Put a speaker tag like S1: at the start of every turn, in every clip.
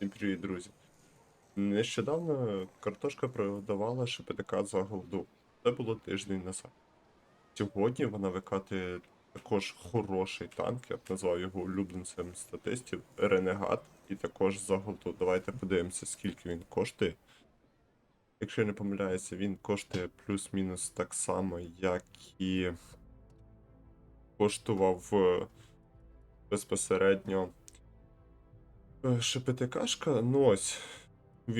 S1: Всім привіт, друзі. Нещодавно картошка продавала ШПТК за голду. Це було тиждень назад. Сьогодні вона викатує також хороший танк, я б назвав його улюбленцем статистів, Ренегат, і також за голду. Давайте подивимося, скільки він коштує. Якщо я не помиляюся, він коштує плюс-мінус так само, як і коштував е, безпосередньо ШПТКшка, ну ось.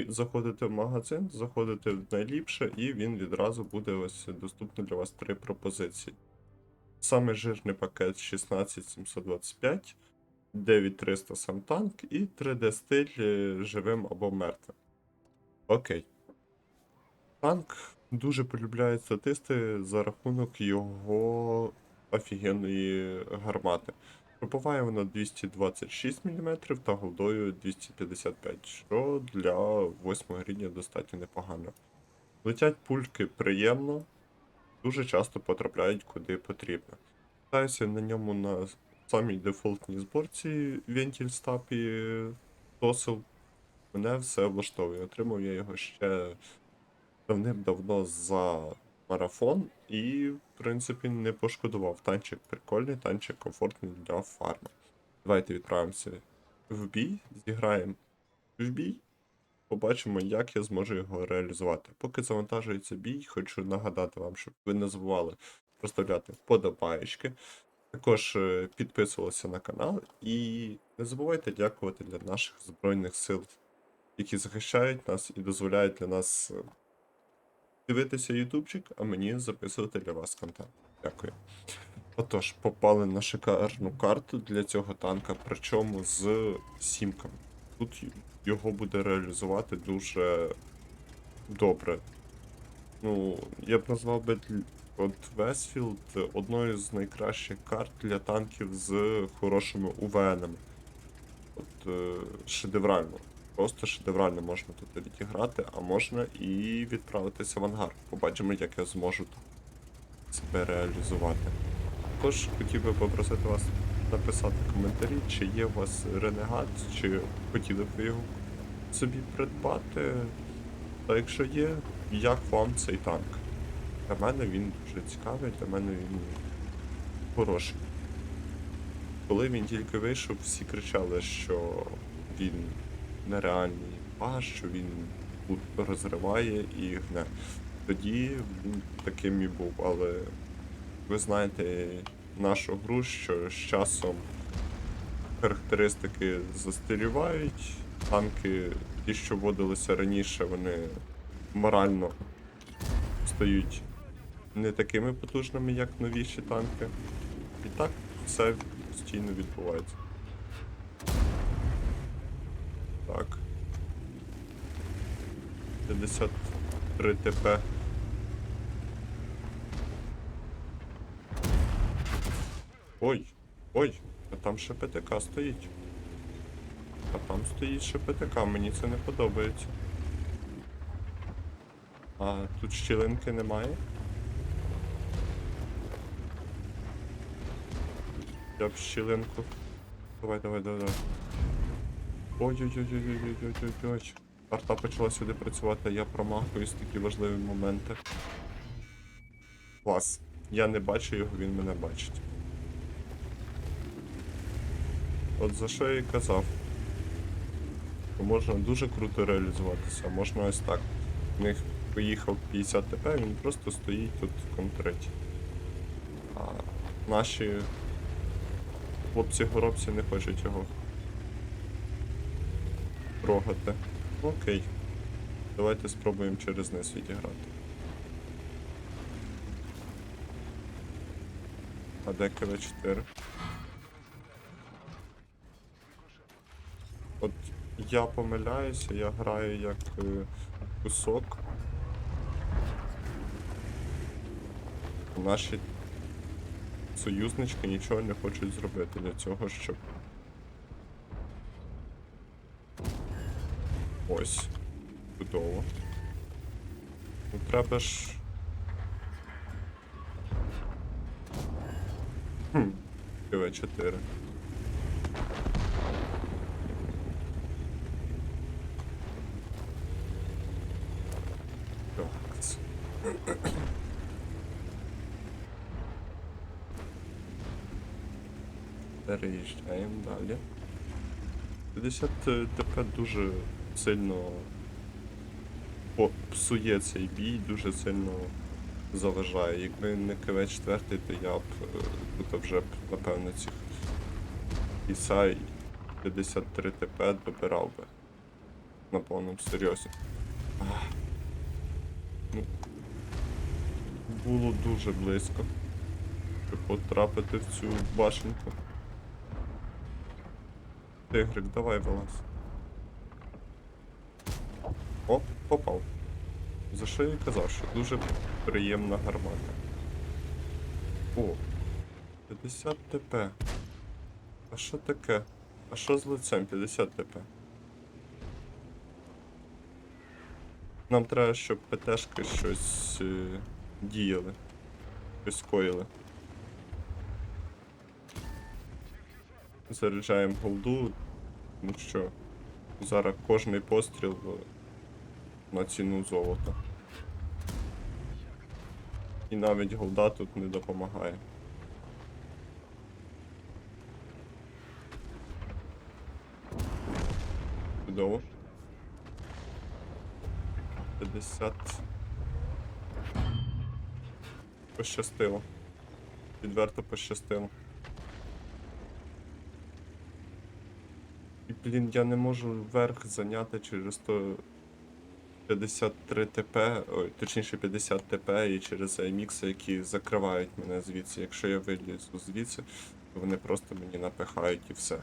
S1: Заходите в магазин, заходите в найліпше, і він відразу буде ось доступно для вас три пропозиції. Саме жирний пакет 16725, 9300 сам танк і 3D стиль е, живим або мертвим. Окей. Танк дуже полюбляють статисти за рахунок його офігенної гармати. Пробиває вона 226 мм та голдою 255, що для 8 рівня достатньо непогано. Летять пульки приємно, дуже часто потрапляють куди потрібно. Катаюся на ньому на самій дефолтній зборці вентіль стапі тосил. Мене все влаштовує. Отримав я його ще давним-давно за марафон і, в принципі, не пошкодував. Танчик прикольний, танчик комфортний для фарми. Давайте відправимося в бій, зіграємо в бій, побачимо, як я зможу його реалізувати. Поки завантажується бій, хочу нагадати вам, щоб ви не забували проставляти вподобаєчки. Також е, підписувалися на канал і не забувайте дякувати для наших Збройних сил, які захищають нас і дозволяють для нас е, дивитися ютубчик, а мені записувати для вас контент. Dякую. Отож, попали на шикарну карту для цього танка, причому з сімками. Тут його буде реалізувати дуже добре. Ну, я б назвав би от Весфілд одною з найкращих карт для танків з хорошими УВНами. От е, шедеврально. Просто шедеврально можна тут відіграти, а можна і відправитися в ангар. Побачимо, як я зможу себе реалізувати. Також хотів би попросити вас написати коментарі, чи є у вас ренегат, чи хотіли б ви його собі придбати. Та якщо є, як вам цей танк? Для мене він дуже цікавий, для мене він хороший. Коли він тільки вийшов, всі кричали, що він нереальний паш, що він розриває і гне. Тоді він таким і був, але ви знаєте нашу гру, що з часом характеристики застарівають, танки, ті, що вводилися раніше, вони морально стають не такими потужними, як новіші танки. І так все постійно відбувається. Так. 53 ТП. Ой, ой, а там ще ПТК стоїть. А там стоїть ще ПТК, мені це не подобається. А тут щілинки немає. Я б щілинку. Давай, давай, давай, давай. Ой-ой-ой-ой-ой-ой-ой-ой. Арта почала сюди працювати, а я промахуюсь такі важливі моменти. Клас. Я не бачу його, він мене бачить. От за що я і казав. Можна дуже круто реалізуватися, можна ось так. В них поїхав 50 ТП, він просто стоїть тут контрить. А наші хлопці-горобці не хочуть його трогати. Окей. Давайте спробуємо через низ відіграти. А де КВ4? От я помиляюся, я граю як е, кусок. Наші союзнички нічого не хочуть зробити для цього, щоб. Ось. Чудово. Тут треба ж. Хм. кв 4 Переїжджаємо далі. 50 ТП дуже сильно псує цей бій, дуже сильно заважає. Якби не КВ-4, то я б е, тут вже б, напевно, цих Ісай 53 ТП добирав би. На повному серйозі. Ну, було дуже близько. щоб Потрапити в цю башенку. Тигрик, давай вилазь. О, попав. За що я й казав, що дуже приємна гармата. О, 50 ТП. А що таке? А що з лицем 50 ТП? Нам треба, щоб ПТшки щось е, діяли. Щось коїли. Заряджаємо голду, ну що, зараз кожний постріл на ціну золота. І навіть голда тут не допомагає. Чудово. 50. Пощастило. Відверто пощастило. І, блін, я не можу верх зайняти через то 53 ТП, ой, точніше 50 ТП і через AMX, які закривають мене звідси. Якщо я вилізу звідси, то вони просто мені напихають і все.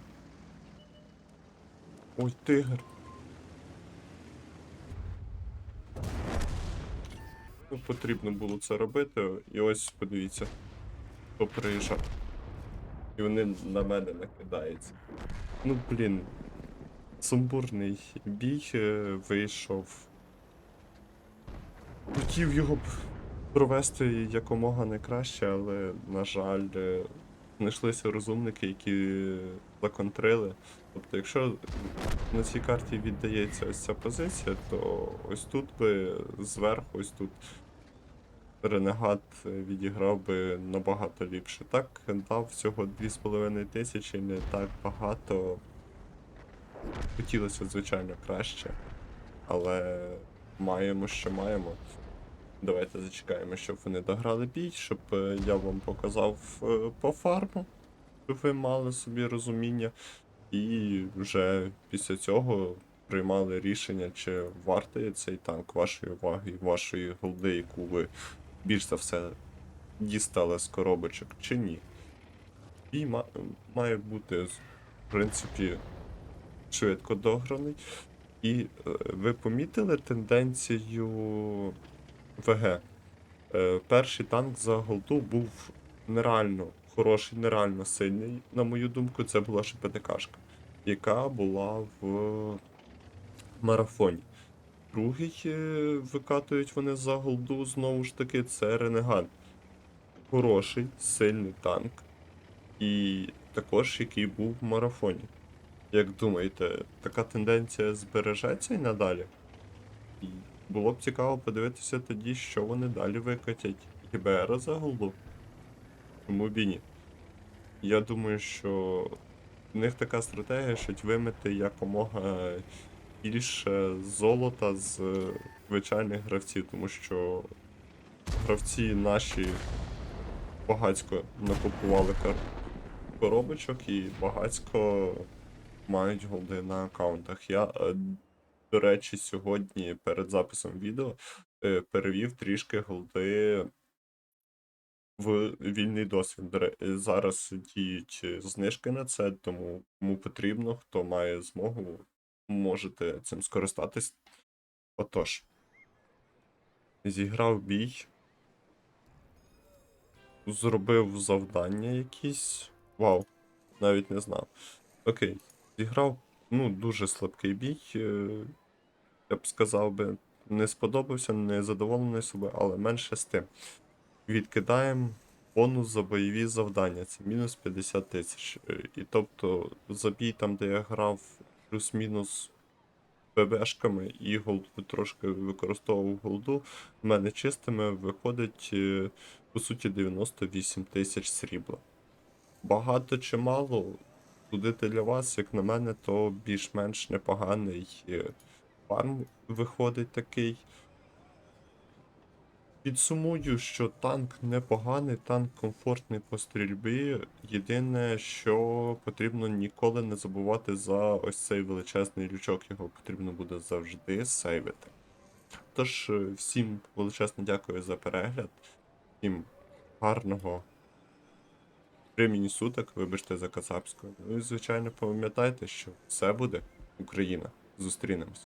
S1: Ой, тигр. Ну, потрібно було це робити, і ось подивіться, хто приїжджав. І вони на мене накидаються. Ну, блін. Сумбурний бій е, вийшов. Хотів його б провести якомога найкраще, але, на жаль, е, знайшлися розумники, які законтрили. Тобто, якщо на цій карті віддається ось ця позиція, то ось тут би зверху, ось тут Ренегат відіграв би набагато ліпше. Так, дав всього 2,5 тисячі, не так багато. Хотілося, звичайно, краще. Але маємо, що маємо. Давайте зачекаємо, щоб вони дограли бій, щоб е, я вам показав е, по фарму, щоб ви мали собі розуміння. І вже після цього приймали рішення, чи вартий цей танк вашої уваги вашої голди, яку ви більш за все дістали з коробочок, чи ні. І має бути, в принципі, швидко дограний. І е, ви помітили тенденцію ВГ? Е, перший танк за голду був нереально хороший, нереально сильний, на мою думку, це була ШПТКшка, яка була в марафоні. Другий е, викатують вони за голду, знову ж таки, це Ренеган. Хороший, сильний танк. І також який був в марафоні. Як думаєте, така тенденція збережеться і надалі? І було б цікаво подивитися тоді, що вони далі викатять. ГБР за голду? Чому б і ні? Я думаю, що в них така стратегія, що вимити якомога більше золота з е, звичайних гравців, тому що гравці наші багацько накупували коробочок і багацько мають голди на аккаунтах. Я, е, до речі, сьогодні перед записом відео е, перевів трішки голди в вільний досвід. Зараз діють е, знижки на це, тому кому потрібно, хто має змогу, можете цим скористатись. Отож, зіграв бій, зробив завдання якісь. Вау, навіть не знав. Окей, зіграв ну, дуже слабкий бій. е, Я б сказав би, не сподобався, не задоволений собою, але менше з тим. Відкидаємо бонус за бойові завдання. Це мінус 50 тисяч. Е, І тобто за бій там, де я грав плюс-мінус ПВшками і голду трошки використовував голду. У мене чистими виходить, е, по суті, 98 тисяч срібла. Багато чи мало, судити для вас, як на мене, то більш-менш непоганий е, фарм виходить такий. Підсумую, що танк непоганий, танк комфортний по стрільбі. Єдине, що потрібно ніколи не забувати за ось цей величезний лючок, його потрібно буде завжди сейвити. Тож, е, всім величезно дякую за перегляд, всім гарного времени суток, вибачте за кацапську. Ну і звичайно пам'ятайте, що все буде Україна. Зустрінемось.